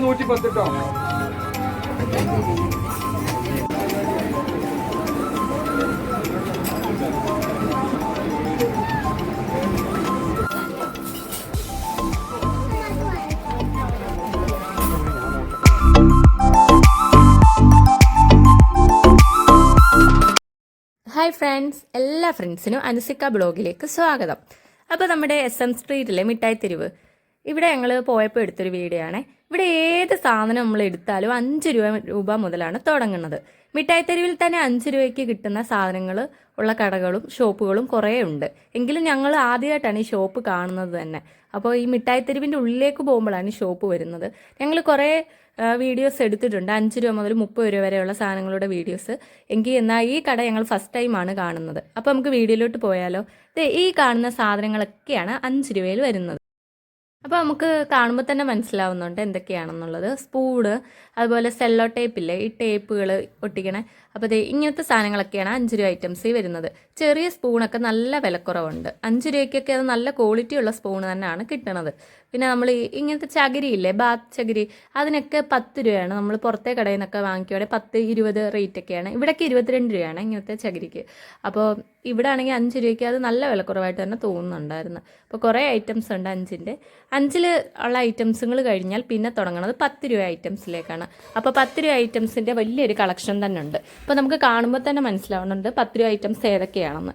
നൂറ്റി പത്ത് ഫ്രണ്ട്സ് എല്ലാ ഫ്രണ്ട്സിനും അനുസിക്ക ബ്ലോഗിലേക്ക് സ്വാഗതം. അപ്പോൾ നമ്മുടെ എസ് എം സ്ട്രീറ്റിലെ മിഠായി തെരുവ്. ഇവിടെ ഞങ്ങൾ പോയപ്പോൾ എടുത്തൊരു വീഡിയോ ആണ് ഇവിടെ ഏത് സാധനം നമ്മൾ എടുത്താലും അഞ്ച് രൂപ രൂപ മുതലാണ് തുടങ്ങുന്നത്. മിഠായി തെരുവിൽ തന്നെ അഞ്ച് രൂപയ്ക്ക് കിട്ടുന്ന സാധനങ്ങൾ ഉള്ള കടകളും ഷോപ്പുകളും കുറേ ഉണ്ട്. എങ്കിലും ഞങ്ങൾ ആദ്യമായിട്ടാണ് ഈ ഷോപ്പ് കാണുന്നത് തന്നെ. അപ്പോൾ ഈ മിഠായി തെരുവിന്റെ ഉള്ളിലേക്ക് പോകുമ്പോഴാണ് ഷോപ്പ് വരുന്നത്. ഞങ്ങൾ കുറേ വീഡിയോസ് എടുത്തിട്ടുണ്ട്. അഞ്ച് രൂപ മുതൽ മുപ്പത് രൂപ വരെയുള്ള സാധനങ്ങളുടെ വീഡിയോസ് എങ്കിൽ എന്നാൽ ഈ കട ഞങ്ങൾ ഫസ്റ്റ് ടൈമാണ് കാണുന്നത്. അപ്പോൾ നമുക്ക് വീഡിയോയിലോട്ട് പോയാലോ? ഈ കാണുന്ന സാധനങ്ങളൊക്കെയാണ് അഞ്ച് രൂപയിൽ വരുന്നത്. അപ്പോൾ നമുക്ക് കാണുമ്പോൾ തന്നെ മനസ്സിലാവുന്നുണ്ട് എന്തൊക്കെയാണെന്നുള്ളത്. സ്പൂണ് അതുപോലെ സെല്ലോ ടേപ്പില്ലേ ഈ ടേപ്പുകൾ ഒട്ടിക്കണേ. അപ്പോൾ ദേ ഇങ്ങനത്തെ സാധനങ്ങളൊക്കെയാണ് അഞ്ച് രൂപ ഐറ്റംസ് വരുന്നത്. ചെറിയ സ്പൂണൊക്കെ നല്ല വിലക്കുറവുണ്ട്. അഞ്ച് രൂപയ്ക്കൊക്കെ അത് നല്ല ക്വാളിറ്റി ഉള്ള സ്പൂൺ തന്നെയാണ് കിട്ടണത്. പിന്നെ നമ്മൾ ഇങ്ങനത്തെ ചകിരി ഇല്ലേ ബാത്ത് ചകിരി അതിനൊക്കെ പത്ത് രൂപയാണ് നമ്മൾ പുറത്തെ കടയിൽ നിന്നൊക്കെ വാങ്ങിക്കുവാണെങ്കിൽ പത്ത് ഇരുപത് റേറ്റൊക്കെയാണ് ഇവിടേക്ക് ഇരുപത്തിരണ്ട് രൂപയാണ് ഇങ്ങനത്തെ ചകിരിക്ക്. അപ്പോൾ ഇവിടെ ആണെങ്കിൽ അഞ്ച് രൂപയ്ക്ക് അത് നല്ല വിലക്കുറവായിട്ട് തന്നെ തോന്നുന്നുണ്ടായിരുന്നു. അപ്പോൾ കുറേ ഐറ്റംസ് ഉണ്ട് അഞ്ചിന്റെ. അഞ്ചിൽ ഉള്ള ഐറ്റംസുകൾ കഴിഞ്ഞാൽ പിന്നെ തുടങ്ങുന്നത് പത്ത് രൂപ ഐറ്റംസിലേക്കാണ് അപ്പോൾ പത്ത് രൂപ ഐറ്റംസിന്റെ വലിയൊരു കളക്ഷൻ തന്നെ ഉണ്ട് അപ്പോൾ നമുക്ക് കാണുമ്പോൾ തന്നെ മനസ്സിലാവുന്നുണ്ട് പത്ത് രൂപ ഐറ്റംസ് ഏതൊക്കെയാണെന്ന്.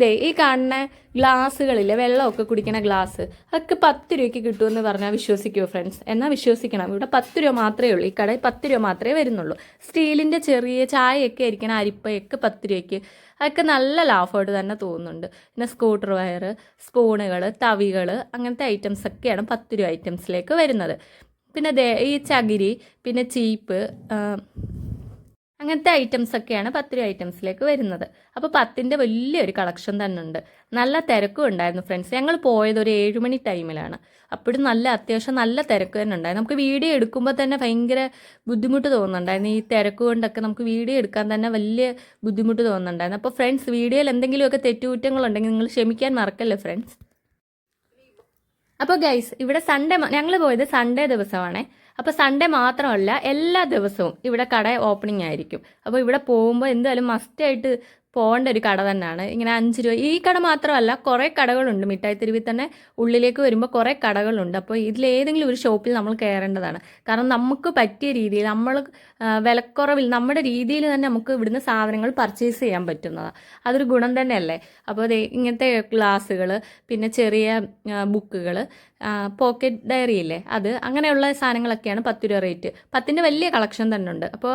ദേ ഈ കാണുന്ന ഗ്ലാസ്സുകളിലെ വെള്ളമൊക്കെ കുടിക്കുന്ന ഗ്ലാസ് അതൊക്കെ പത്ത് രൂപയ്ക്ക് കിട്ടുമെന്ന് പറഞ്ഞാൽ വിശ്വസിക്കുമോ ഫ്രണ്ട്സ് എന്നാൽ വിശ്വസിക്കണം? ഇവിടെ പത്ത് രൂപ മാത്രമേ ഉള്ളൂ. ഈ കടയിൽ പത്ത് രൂപ മാത്രമേ വരുന്നുള്ളൂ. സ്റ്റീലിന്റെ ചെറിയ ചായയൊക്കെ ആയിരിക്കണം അരിപ്പയൊക്കെ പത്ത് രൂപയ്ക്ക്. അതൊക്കെ നല്ല ലാഭമായിട്ട് തന്നെ തോന്നുന്നുണ്ട്. പിന്നെ സ്കൂട്ടർ വയർ സ്പൂണുകൾ തവികൾ അങ്ങനത്തെ ഐറ്റംസ് ഒക്കെയാണ് പത്ത് രൂപ ഐറ്റംസിലേക്ക് വരുന്നത്. പിന്നെ ഈ ചകിരി പിന്നെ ചീപ്പ് അങ്ങനത്തെ ഐറ്റംസ് ഒക്കെയാണ് പത്ത് രൂപ ഐറ്റംസിലേക്ക് വരുന്നത്. അപ്പോൾ പത്തിന്റെ വലിയൊരു കളക്ഷൻ തന്നെ ഉണ്ട് നല്ല തിരക്കും ഉണ്ടായിരുന്നു ഫ്രണ്ട്സ് ഞങ്ങൾ പോയത് ഒരു ഏഴുമണി ടൈമിലാണ് അപ്പോഴും നല്ല അത്യാവശ്യം നല്ല തിരക്ക് തന്നെ ഉണ്ടായിരുന്നു. നമുക്ക് വീഡിയോ എടുക്കുമ്പോൾ തന്നെ ഭയങ്കര ബുദ്ധിമുട്ട് തോന്നുന്നുണ്ടായിരുന്നു. ഈ തിരക്ക് കൊണ്ടൊക്കെ നമുക്ക് വീഡിയോ എടുക്കാൻ തന്നെ വലിയ ബുദ്ധിമുട്ട് തോന്നുന്നുണ്ടായിരുന്നു. അപ്പോൾ ഫ്രണ്ട്സ് വീഡിയോയിൽ എന്തെങ്കിലുമൊക്കെ തെറ്റുകുറ്റങ്ങളുണ്ടെങ്കിൽ നിങ്ങൾ ക്ഷമിക്കാൻ മറക്കല്ലേ ഫ്രണ്ട്സ് അപ്പോൾ ഗൈസ് ഇവിടെ സൺഡേ ഞങ്ങൾ പോയത് സൺഡേ ദിവസമാണേ. അപ്പോൾ സൺഡേ മാത്രമല്ല എല്ലാ ദിവസവും ഇവിടെ കട ഓപ്പണിംഗ് ആയിരിക്കും. അപ്പോൾ ഇവിടെ പോകുമ്പോൾ എന്തായാലും മസ്റ്റായിട്ട് പോകേണ്ട ഒരു കട തന്നെയാണ്. ഇങ്ങനെ അഞ്ച് രൂപ ഈ കട മാത്രമല്ല കുറേ കടകളുണ്ട്. മിഠായി തെരുവിൽ തന്നെ ഉള്ളിലേക്ക് വരുമ്പോൾ കുറേ കടകളുണ്ട്. അപ്പോൾ ഇതിൽ ഏതെങ്കിലും ഒരു ഷോപ്പിൽ നമ്മൾ കയറേണ്ടതാണ്. കാരണം നമുക്ക് പറ്റിയ രീതിയിൽ നമ്മൾ വിലക്കുറവിൽ നമ്മുടെ രീതിയിൽ തന്നെ നമുക്ക് ഇവിടുന്ന് സാധനങ്ങൾ പർച്ചേസ് ചെയ്യാൻ പറ്റുന്നതാണ് അതൊരു ഗുണം തന്നെയല്ലേ? അപ്പോൾ ഇങ്ങനത്തെ ഗ്ലാസ്സുകൾ പിന്നെ ചെറിയ ബുക്കുകൾ പോക്കറ്റ് ഡയറി ഇല്ലേ? അത് അങ്ങനെയുള്ള സാധനങ്ങളൊക്കെയാണ് പത്ത് രൂപ റേറ്റ്. പത്തിന്റെ വലിയ കളക്ഷൻ തന്നെ ഉണ്ട് അപ്പോൾ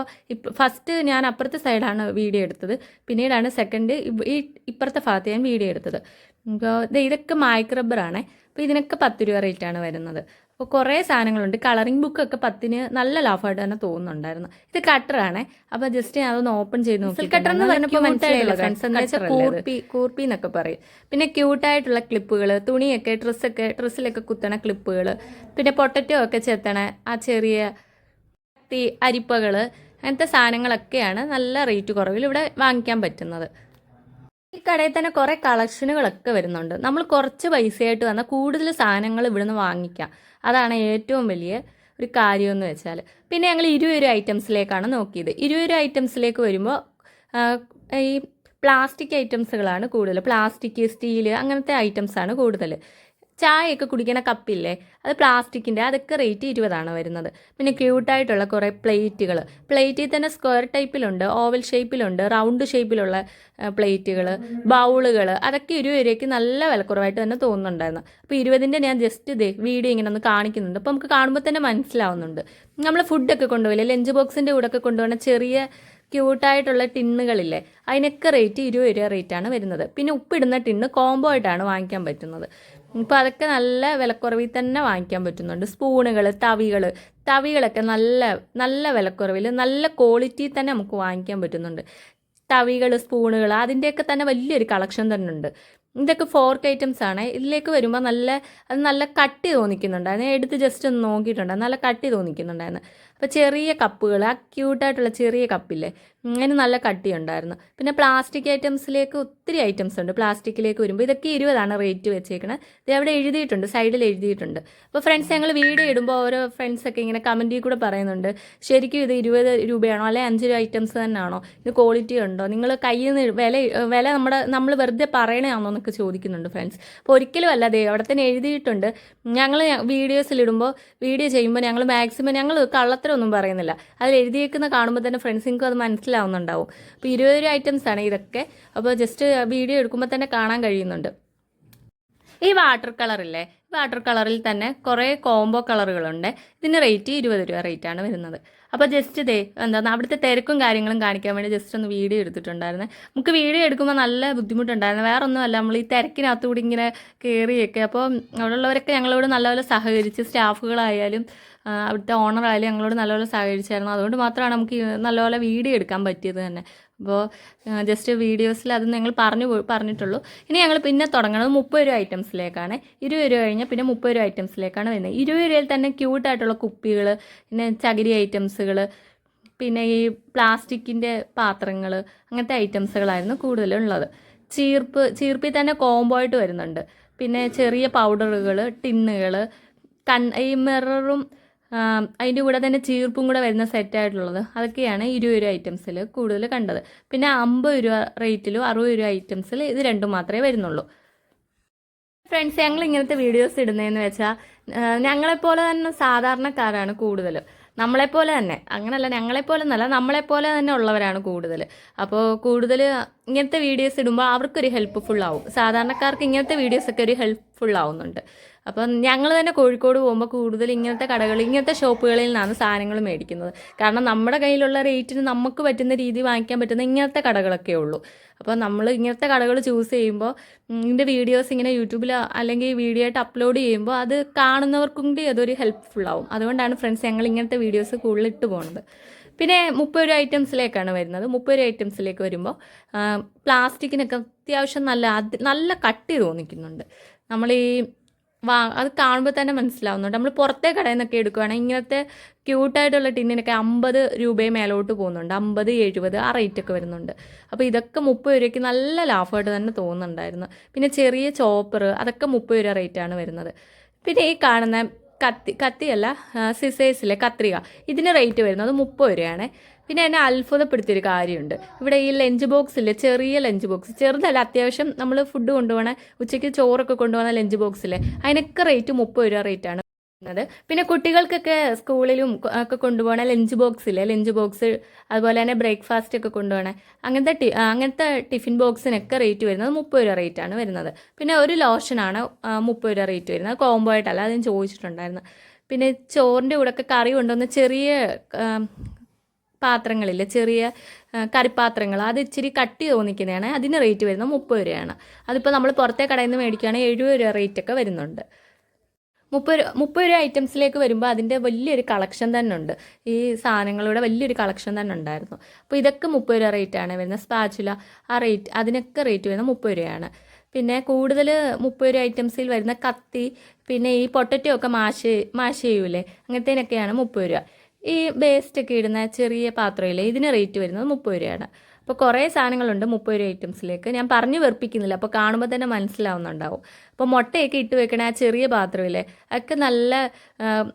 ഫസ്റ്റ് ഞാൻ അപ്പുറത്തെ സൈഡാണ് വീഡിയോ എടുത്തത്. പിന്നീടാണ് സെക്കൻഡ് ഈ ഇപ്പുറത്തെ ഭാഗത്ത് ഞാൻ വീഡിയോ എടുത്തത്. അപ്പോൾ ഇതൊക്കെ മൈക്ക് റബ്ബറാണ് അപ്പോൾ ഇതിനൊക്കെ പത്ത് രൂപ റേറ്റാണ് വരുന്നത്. അപ്പോൾ കുറേ സാധനങ്ങളുണ്ട്. കളറിംഗ് ബുക്കൊക്കെ പത്തിന് നല്ല ലാഭമായിട്ട് തന്നെ തോന്നുന്നുണ്ടായിരുന്നു. ഇത് കട്ടറാണ് അപ്പോൾ ജസ്റ്റ് ഞാൻ അതൊന്ന് ഓപ്പൺ ചെയ്ത് നോക്കി കട്ടർ എന്ന് പറഞ്ഞപ്പോൾ മനസ്സിലായില്ല ഫ്രണ്ട്സ് എന്താ വെച്ചാൽ കൂർപ്പി കൂർപ്പി എന്നൊക്കെ പറയും. പിന്നെ ക്യൂട്ടായിട്ടുള്ള ക്ലിപ്പുകൾ തുണിയൊക്കെ ഡ്രസ്സൊക്കെ ഡ്രസ്സിലൊക്കെ കുത്തണ ക്ലിപ്പുകൾ പിന്നെ പൊട്ടറ്റോ ഒക്കെ ചെത്തണ ആ ചെറിയ തീ അരിപ്പകൾ അങ്ങനത്തെ സാധനങ്ങളൊക്കെയാണ് നല്ല റേറ്റ് കുറവിൽ ഇവിടെ വാങ്ങിക്കാൻ പറ്റുന്നത്. ഈ കടയിൽ തന്നെ കുറേ കളക്ഷനുകളൊക്കെ വരുന്നുണ്ട്. നമ്മൾ കുറച്ച് പൈസയായിട്ട് വന്നാൽ കൂടുതൽ സാധനങ്ങൾ ഇവിടുന്ന് വാങ്ങിക്കാം. അതാണ് ഏറ്റവും വലിയ ഒരു കാര്യമെന്ന് വെച്ചാൽ. പിന്നെ ഞങ്ങൾ ഇരുപത് രൂപ ഐറ്റംസിലേക്കാണ് നോക്കിയത്. ഇരുപത് രൂപ ഐറ്റംസിലേക്ക് വരുമ്പോൾ ഈ പ്ലാസ്റ്റിക് ഐറ്റംസുകളാണ് കൂടുതൽ. പ്ലാസ്റ്റിക് സ്റ്റീൽ അങ്ങനത്തെ ഐറ്റംസാണ് കൂടുതൽ. ചായയൊക്കെ കുടിക്കുന്ന കപ്പില്ലേ? അത് പ്ലാസ്റ്റിക്കിന്റെ അതൊക്കെ റേറ്റ് ഇരുപതാണ് വരുന്നത്. പിന്നെ ക്യൂട്ടായിട്ടുള്ള കുറേ പ്ലേറ്റുകൾ. പ്ലേറ്റിൽ തന്നെ സ്ക്വയർ ടൈപ്പിലുണ്ട് ഓവൽ ഷേപ്പിലുണ്ട് റൗണ്ട് ഷേപ്പിലുള്ള പ്ലേറ്റുകൾ ബൗളുകൾ. അതൊക്കെ ഒരു രൂപയ്ക്ക് നല്ല വിലക്കുറവായിട്ട് തന്നെ തോന്നുന്നുണ്ടായിരുന്നു. അപ്പോൾ ഇരുപതിന്റെ ഞാൻ ജസ്റ്റ് ഇതേ വീഡിയോ ഇങ്ങനെ ഒന്ന് കാണിക്കുന്നുണ്ട്. അപ്പോൾ നമുക്ക് കാണുമ്പോൾ തന്നെ മനസ്സിലാവുന്നുണ്ട്. നമ്മൾ ഫുഡൊക്കെ കൊണ്ടുപോയില്ലേ? ലഞ്ച് ബോക്സിന്റെ കൂടെ ഒക്കെ കൊണ്ടുപോകുന്ന ചെറിയ ക്യൂട്ടായിട്ടുള്ള ടിന്നുകളില്ലേ? അതിനൊക്കെ റേറ്റ് ഇരുപത് രൂപ റേറ്റാണ് വരുന്നത്. പിന്നെ ഉപ്പിടുന്ന ടിന്ന് കോംബോ ആയിട്ടാണ് വാങ്ങിക്കാൻ പറ്റുന്നത്. ഇപ്പോൾ അതൊക്കെ നല്ല വിലക്കുറവിൽ തന്നെ വാങ്ങിക്കാൻ പറ്റുന്നുണ്ട്. സ്പൂണുകൾ തവികൾ തവികളൊക്കെ നല്ല നല്ല വിലക്കുറവിൽ നല്ല ക്വാളിറ്റി തന്നെ നമുക്ക് വാങ്ങിക്കാൻ പറ്റുന്നുണ്ട്. തവികൾ സ്പൂണുകൾ അതിന്റെയൊക്കെ തന്നെ വലിയൊരു കളക്ഷൻ തന്നെ ഉണ്ട്. ഇതൊക്കെ ഫോർക്ക് ഐറ്റംസ് ആണ്. ഇതിലേക്ക് വരുമ്പോൾ നല്ല അത് നല്ല കട്ടി തോന്നിക്കുന്നുണ്ടായിരുന്നു എടുത്ത് ജസ്റ്റ് ഒന്ന് നോക്കിയിട്ടുണ്ടായിരുന്നു നല്ല കട്ടി തോന്നിക്കുന്നുണ്ടായിരുന്നു. അപ്പോൾ ചെറിയ കപ്പുകൾ ആ ക്യൂട്ടായിട്ടുള്ള ചെറിയ കപ്പില്ലേ? ഇങ്ങനെ നല്ല കട്ടിയുണ്ടായിരുന്നു. പിന്നെ പ്ലാസ്റ്റിക് ഐറ്റംസിലേക്ക് ഒത്തിരി ഐറ്റംസ് ഉണ്ട്. പ്ലാസ്റ്റിക്കിലേക്ക് വരുമ്പോൾ ഇതൊക്കെ ഇരുപതാണ് റേറ്റ് വെച്ചേക്കണത് ഇത് അവിടെ എഴുതിയിട്ടുണ്ട് സൈഡിൽ എഴുതിയിട്ടുണ്ട്. അപ്പോൾ ഫ്രണ്ട്സ് ഞങ്ങൾ വീഡിയോ ഇടുമ്പോൾ ഓരോ ഫ്രണ്ട്സൊക്കെ ഇങ്ങനെ കമന്റിൽ കൂടെ പറയുന്നുണ്ട്. ശരിക്കും ഇത് ഇരുപത് രൂപയാണോ? അല്ലെ അഞ്ച് രൂപ ഐറ്റംസ് തന്നെയാണോ? ഇത് ക്വാളിറ്റി ഉണ്ടോ? നിങ്ങൾ കയ്യിൽ നിന്ന് വില വില നമ്മുടെ നമ്മൾ വെറുതെ പറയണതാണോ എന്നൊക്കെ ചോദിക്കുന്നുണ്ട് ഫ്രണ്ട്സ് അപ്പോൾ ഒരിക്കലും അല്ല ദേ അവിടെ തന്നെ എഴുതിയിട്ടുണ്ട്. ഞങ്ങൾ വീഡിയോസിലിടുമ്പോൾ വീഡിയോ ചെയ്യുമ്പോൾ ഞങ്ങൾ മാക്സിമം ഞങ്ങൾ കള്ളത്തരമൊന്നും പറയുന്നില്ല. അതിൽ എഴുതിയേക്കുന്ന കാണുമ്പോൾ തന്നെ ഫ്രണ്ട്സിനും അത് മനസ്സിലാവുന്നുണ്ടാവും. അപ്പോൾ ഇരുപത് രൂപ ഐറ്റംസ് ആണ് ഇതൊക്കെ. അപ്പോൾ ജസ്റ്റ് വീഡിയോ എടുക്കുമ്പോൾ തന്നെ കാണാൻ കഴിയുന്നുണ്ട്. ഈ വാട്ടർ കളറില്ലേ വാട്ടർ കളറിൽ തന്നെ കുറേ കോംബോ കളറുകളുണ്ട്. ഇതിന് റേറ്റ് ഇരുപത് രൂപ റേറ്റാണ് വരുന്നത്. അപ്പോൾ ജസ്റ്റ് ഇതേ എന്താണ് അവിടുത്തെ തിരക്കും കാര്യങ്ങളും കാണിക്കാൻ വേണ്ടി ജസ്റ്റ് ഒന്ന് വീഡിയോ എടുത്തിട്ടുണ്ടായിരുന്നു. നമുക്ക് വീഡിയോ എടുക്കുമ്പോൾ നല്ല ബുദ്ധിമുട്ടുണ്ടായിരുന്നു. വേറെ ഒന്നുമല്ല നമ്മൾ ഈ തിരക്കിനകത്തുകൂടി ഇങ്ങനെ കയറിയൊക്കെ അപ്പോൾ അവിടെയുള്ളവരൊക്കെ ഞങ്ങളോട് നല്ലപോലെ സഹകരിച്ച് സ്റ്റാഫുകളായാലും അവിടുത്തെ ഓണറായാലും ഞങ്ങളോട് നല്ലപോലെ സഹകരിച്ചായിരുന്നു. അതുകൊണ്ട് മാത്രമാണ് നമുക്ക് നല്ലപോലെ വീഡിയോ എടുക്കാൻ പറ്റിയത് തന്നെ. അപ്പോൾ ജസ്റ്റ് വീഡിയോസിൽ അത് നിങ്ങൾ പറഞ്ഞു പറഞ്ഞിട്ടുള്ളൂ. ഇനി ഞങ്ങൾ പിന്നെ തുടങ്ങുന്നത് മുപ്പത് രൂപ ഐറ്റംസിലേക്കാണ് ഇരുപത് രൂപ കഴിഞ്ഞാൽ പിന്നെ മുപ്പത് രൂപ ഐറ്റംസിലേക്കാണ് വരുന്നത്. ഇരുപത് രൂപയിൽ തന്നെ ക്യൂട്ടായിട്ടുള്ള കുപ്പികൾ പിന്നെ ചകിരി ഐറ്റംസുകൾ പിന്നെ ഈ പ്ലാസ്റ്റിക്കിന്റെ പാത്രങ്ങൾ അങ്ങനത്തെ ഐറ്റംസുകളായിരുന്നു കൂടുതലുള്ളത്. ചീർപ്പ് ചീർപ്പിൽ തന്നെ കോംബോ ആയിട്ട് വരുന്നുണ്ട്. പിന്നെ ചെറിയ പൗഡറുകൾ ടിന്നുകൾ കൺ ഈ മിററും അതിന്റെ കൂടെ തന്നെ ചീർപ്പും കൂടെ വരുന്ന സെറ്റായിട്ടുള്ളത് അതൊക്കെയാണ് ഇരുപത് രൂപ ഐറ്റംസിൽ കൂടുതൽ കണ്ടത്. പിന്നെ അമ്പത് രൂപ റേറ്റിലും അറുപത് രൂപ ഐറ്റംസിൽ ഇത് രണ്ടും മാത്രമേ വരുന്നുള്ളൂ. ഫ്രണ്ട്സ് ഞങ്ങൾ ഇങ്ങനത്തെ വീഡിയോസ് ഇടുന്നതെന്ന് വെച്ചാൽ ഞങ്ങളെപ്പോലെ തന്നെ സാധാരണക്കാരാണ് കൂടുതൽ നമ്മളെപ്പോലെ തന്നെ. അങ്ങനല്ല ഞങ്ങളെപ്പോലെ എന്നല്ല നമ്മളെപ്പോലെ തന്നെ ഉള്ളവരാണ് കൂടുതൽ അപ്പോൾ കൂടുതൽ ഇങ്ങനത്തെ വീഡിയോസ് ഇടുമ്പോൾ അവർക്കൊരു ഹെൽപ്പ്ഫുൾ ആവും. സാധാരണക്കാർക്ക് ഇങ്ങനത്തെ വീഡിയോസൊക്കെ ഒരു ഹെൽപ്പ്ഫുൾ ആവുന്നുണ്ട്. അപ്പം ഞങ്ങൾ തന്നെ കോഴിക്കോട് പോകുമ്പോൾ കൂടുതൽ ഇങ്ങനത്തെ കടകൾ ഇങ്ങനത്തെ ഷോപ്പുകളിൽ നിന്നാണ് സാധനങ്ങൾ മേടിക്കുന്നത്. കാരണം നമ്മുടെ കയ്യിലുള്ള റേറ്റിന് നമുക്ക് പറ്റുന്ന രീതി വാങ്ങിക്കാൻ പറ്റുന്ന ഇങ്ങനത്തെ കടകളൊക്കെ ഉള്ളൂ. അപ്പോൾ നമ്മൾ ഇങ്ങനത്തെ കടകൾ ചൂസ് ചെയ്യുമ്പോൾ ഇതിന്റെ വീഡിയോസ് ഇങ്ങനെ യൂട്യൂബിൽ അല്ലെങ്കിൽ വീഡിയോ ആയിട്ട് അപ്ലോഡ് ചെയ്യുമ്പോൾ അത് കാണുന്നവർക്കും കൂടി അതൊരു ഹെൽപ്ഫുൾ ആവും. അതുകൊണ്ടാണ് ഫ്രണ്ട്സ് ഞങ്ങൾ ഇങ്ങനത്തെ വീഡിയോസ് കൂടുതൽ ഇട്ട് പോകുന്നത് പിന്നെ മുപ്പത് രൂപ ഐറ്റംസിലേക്കാണ് വരുന്നത്. മുപ്പത് രൂപ ഐറ്റംസിലേക്ക് വരുമ്പോൾ പ്ലാസ്റ്റിക്കിനൊക്കെ അത്യാവശ്യം നല്ല നല്ല കട്ടി തോന്നിക്കുന്നുണ്ട്. നമ്മൾ ഈ വാ അത് കാണുമ്പോൾ തന്നെ മനസ്സിലാവുന്നുണ്ട്. നമ്മൾ പുറത്തെ കടയിൽ നിന്നൊക്കെ എടുക്കുകയാണെങ്കിൽ ഇങ്ങനത്തെ ക്യൂട്ടായിട്ടുള്ള ടിന്നിനൊക്കെ അമ്പത് രൂപയെ മേലോട്ട് പോകുന്നുണ്ട്. അമ്പത് എഴുപത് ആ റേറ്റ് ഒക്കെ വരുന്നുണ്ട്. അപ്പോൾ ഇതൊക്കെ മുപ്പത് രൂപയ്ക്ക് നല്ല ലാഭമായിട്ട് തന്നെ തോന്നുന്നുണ്ടായിരുന്നു. പിന്നെ ചെറിയ ചോപ്പർ അതൊക്കെ മുപ്പത് രൂപ റേറ്റാണ് വരുന്നത്. പിന്നെ ഈ കാണുന്ന കത്തി കത്തിയല്ല സിസേഴ്സിലെ കത്രിക. ഇതിന് റേറ്റ് വരുന്നത് മുപ്പത് രൂപയാണ്. പിന്നെ എന്നെ അത്ഭുതപ്പെടുത്തിയൊരു കാര്യമുണ്ട്. ഇവിടെ ഈ ലഞ്ച് ബോക്സില്ലേ ചെറിയ ലഞ്ച് ബോക്സ് ചെറുതല്ല അത്യാവശ്യം നമ്മൾ ഫുഡ് കൊണ്ടുപോകണ ഉച്ചയ്ക്ക് ചോറൊക്കെ കൊണ്ടുപോകുന്ന ലഞ്ച് ബോക്സില്ലേ അതിനൊക്കെ റേറ്റ് മുപ്പത് രൂപ റേറ്റാണ് വരുന്നത് പിന്നെ കുട്ടികൾക്കൊക്കെ സ്കൂളിലും ഒക്കെ കൊണ്ടുപോകണ ലഞ്ച് ബോക്സില്ലേ ലഞ്ച് ബോക്സ് അതുപോലെ തന്നെ ബ്രേക്ക്ഫാസ്റ്റ് ഒക്കെ കൊണ്ടുപോകണ അങ്ങനത്തെ ടി അങ്ങനത്തെ ടിഫിൻ ബോക്സിനൊക്കെ റേറ്റ് വരുന്നത് മുപ്പത് രൂപ റേറ്റ് ആണ് വരുന്നത്. പിന്നെ ഒരു ലോഷനാണ് മുപ്പത് രൂപ റേറ്റ് വരുന്നത്. കോംബോ ആയിട്ടല്ല അത് ചോദിച്ചിട്ടുണ്ടായിരുന്നു. പിന്നെ ചോറിന്റെ കൂടെ ഒക്കെ കറി കൊണ്ടുവന്ന ചെറിയ പാത്രങ്ങളില്ലേ ചെറിയ കറിപ്പാത്രങ്ങൾ അത് ഇച്ചിരി കട്ടി തോന്നിക്കുന്നതാണ്. അതിന് റേറ്റ് വരുന്നത് മുപ്പത് രൂപയാണ്. അതിപ്പോൾ നമ്മൾ പുറത്തെ കടയിൽ നിന്ന് മേടിക്കുകയാണെങ്കിൽ എഴുപത് രൂപ റേറ്റ് ഒക്കെ വരുന്നുണ്ട്. മുപ്പത് മുപ്പത് രൂപ ഐറ്റംസിലേക്ക് വരുമ്പോൾ അതിന്റെ വലിയൊരു കളക്ഷൻ തന്നെ ഉണ്ട്. ഈ സാധനങ്ങളുടെ വലിയൊരു കളക്ഷൻ തന്നെ ഉണ്ടായിരുന്നു. അപ്പോൾ ഇതൊക്കെ മുപ്പത് രൂപ റേറ്റാണ് വരുന്നത്. സ്പാച്ചുല ആ റേറ്റ് അതിനൊക്കെ റേറ്റ് വരുന്നത് മുപ്പത് രൂപയാണ്. പിന്നെ കൂടുതൽ മുപ്പത് രൂപ ഐറ്റംസിൽ വരുന്ന കത്തി പിന്നെ ഈ പൊട്ടറ്റോ ഒക്കെ മാഷ് മാഷ് ചെയ്യൂലേ? അങ്ങനത്തേനൊക്കെയാണ് മുപ്പത് രൂപ. ഈ വേസ്റ്റ് ഒക്കെ ഇടുന്ന ചെറിയ പാത്രമില്ലേ ഇതിന് റേറ്റ് വരുന്നത് മുപ്പത് രൂപയാണ്. അപ്പോൾ കുറേ സാധനങ്ങളുണ്ട് മുപ്പത് രൂപ ഐറ്റംസിലേക്ക് ഞാൻ പറഞ്ഞു വെറുപ്പിക്കുന്നില്ല. അപ്പോൾ കാണുമ്പോൾ തന്നെ മനസ്സിലാവുന്നുണ്ടാവും. അപ്പോൾ മുട്ടയൊക്കെ ഇട്ട് വെക്കണ ആ ചെറിയ പാത്രമില്ലേ അതൊക്കെ നല്ല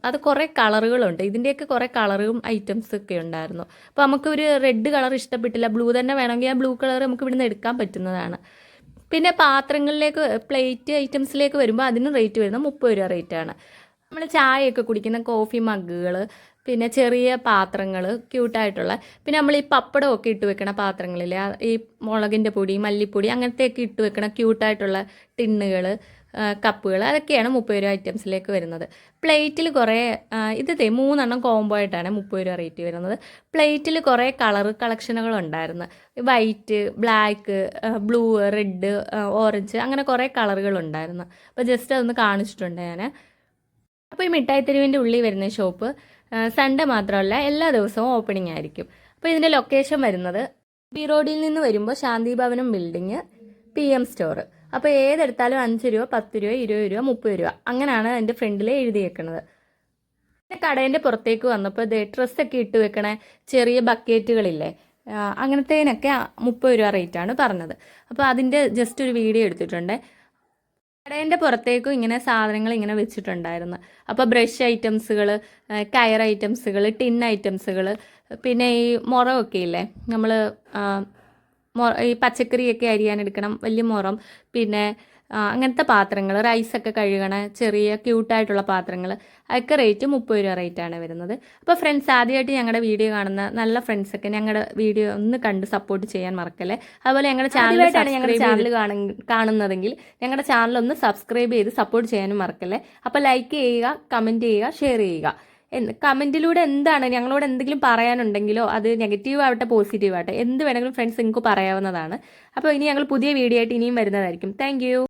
അത് കുറേ കളറുകളുണ്ട്. ഇതിന്റെയൊക്കെ കുറേ കളറും ഐറ്റംസ് ഒക്കെ ഉണ്ടായിരുന്നു. അപ്പോൾ നമുക്ക് ഒരു റെഡ് കളർ ഇഷ്ടപ്പെട്ടില്ല ബ്ലൂ തന്നെ വേണമെങ്കിൽ ആ ബ്ലൂ കളർ നമുക്ക് ഇവിടുന്ന് എടുക്കാൻ പറ്റുന്നതാണ്. പിന്നെ പാത്രങ്ങളിലേക്ക് പ്ലേറ്റ് ഐറ്റംസിലേക്ക് വരുമ്പോൾ അതിന് റേറ്റ് വരുന്നത് മുപ്പത് രൂപ റേറ്റാണ് നമ്മൾ ചായയൊക്കെ കുടിക്കുന്ന കോഫി മഗ്ഗുകൾ പിന്നെ ചെറിയ പാത്രങ്ങൾ ക്യൂട്ടായിട്ടുള്ള പിന്നെ നമ്മൾ ഈ പപ്പടമൊക്കെ ഇട്ട് വെക്കണ പാത്രങ്ങളില്ലേ ഈ മുളകിന്റെ പൊടി മല്ലിപ്പൊടി അങ്ങനത്തെയൊക്കെ ഇട്ട് വെക്കണ ക്യൂട്ടായിട്ടുള്ള ടിന്നുകൾ കപ്പുകൾ അതൊക്കെയാണ് മുപ്പത് രൂപ ഐറ്റംസിലേക്ക് വരുന്നത്. പ്ലേറ്റിൽ കുറേ ഇതേ മൂന്നെണ്ണം കോംബോ ആയിട്ടാണ് മുപ്പത് രൂപ റേറ്റ് വരുന്നത്. പ്ലേറ്റിൽ കുറേ കളർ കളക്ഷനുകൾ ഉണ്ടായിരുന്നു. White black blue red orange അങ്ങനെ കുറേ കളറുകൾ ഉണ്ടായിരുന്നു. അപ്പോൾ ജസ്റ്റ് അതൊന്ന് കാണിച്ചിട്ടുണ്ട് ഞാൻ അപ്പോൾ ഈ മിഠായി തെരുവിന്റെ ഉള്ളിൽ വരുന്ന ഷോപ്പ് സൺഡേ മാത്രമല്ല എല്ലാ ദിവസവും ഓപ്പണിംഗ് ആയിരിക്കും. അപ്പോൾ ഇതിന്റെ ലൊക്കേഷൻ വരുന്നത് ബി റോഡിൽ നിന്ന് വരുമ്പോൾ ശാന്തി ഭവനം ബിൽഡിങ് പി എം സ്റ്റോർ അപ്പോൾ ഏതെടുത്താലും അഞ്ച് രൂപ പത്ത് രൂപ ഇരുപത് രൂപ മുപ്പത് രൂപ. അങ്ങനെയാണ് എന്റെ ഫ്രണ്ടിൽ എഴുതിയേക്കുന്നത് കടേന്റെ പുറത്തേക്ക് വന്നപ്പോൾ ഇത് ഡ്രസ്സൊക്കെ ഇട്ട് വെക്കണ ചെറിയ ബക്കറ്റുകളില്ലേ അങ്ങനത്തേനൊക്കെ മുപ്പത് രൂപ റേറ്റാണ് പറഞ്ഞത്. അപ്പോൾ അതിന്റെ ജസ്റ്റ് ഒരു വീഡിയോ എടുത്തിട്ടുണ്ട്. കടേന്റെ പുറത്തേക്കും ഇങ്ങനെ സാധനങ്ങൾ ഇങ്ങനെ വെച്ചിട്ടുണ്ടായിരുന്നു. അപ്പോൾ ബ്രഷ് ഐറ്റംസുകൾ കയർ ഐറ്റംസുകൾ ടിൻ ഐറ്റംസുകൾ പിന്നെ ഈ മുറമൊക്കെ ഇല്ലേ നമ്മൾ ഈ പച്ചക്കറിയൊക്കെ അരിയാൻ എടുക്കണം വലിയ മുറം പിന്നെ അങ്ങനത്തെ പാത്രങ്ങൾ റൈസൊക്കെ കഴുകണ ചെറിയ ക്യൂട്ടായിട്ടുള്ള പാത്രങ്ങൾ അതൊക്കെ റേറ്റ് മുപ്പത് രൂപ റേറ്റാണ് വരുന്നത്. അപ്പോൾ ഫ്രണ്ട്സ് ആദ്യമായിട്ട് ഞങ്ങളുടെ വീഡിയോ കാണുന്ന നല്ല ഫ്രണ്ട്സൊക്കെ ഞങ്ങളുടെ വീഡിയോ ഒന്ന് കണ്ട് സപ്പോർട്ട് ചെയ്യാൻ മറക്കല്ലേ? അതുപോലെ ഞങ്ങളുടെ ചാനലായിട്ടാണ് ഞങ്ങളുടെ ചാനൽ കാണുന്നതെങ്കിൽ ഞങ്ങളുടെ ചാനൽ ഒന്ന് സബ്സ്ക്രൈബ് ചെയ്ത് സപ്പോർട്ട് ചെയ്യാനും മറക്കല്ലേ? അപ്പോൾ ലൈക്ക് ചെയ്യുക കമന്റ് ചെയ്യുക ഷെയർ ചെയ്യുക. കമന്റിലൂടെ എന്താണ്? ഞങ്ങളോട് എന്തെങ്കിലും പറയാനുണ്ടെങ്കിലോ അത് നെഗറ്റീവ് ആവട്ടെ പോസിറ്റീവ് ആവട്ടെ എന്ത് വേണമെങ്കിലും ഫ്രണ്ട്സ് നിങ്ങൾക്ക് പറയാവുന്നതാണ്. അപ്പോൾ ഇനി ഞങ്ങൾ പുതിയ വീഡിയോ ആയിട്ട് ഇനിയും വരുന്നതായിരിക്കും. താങ്ക്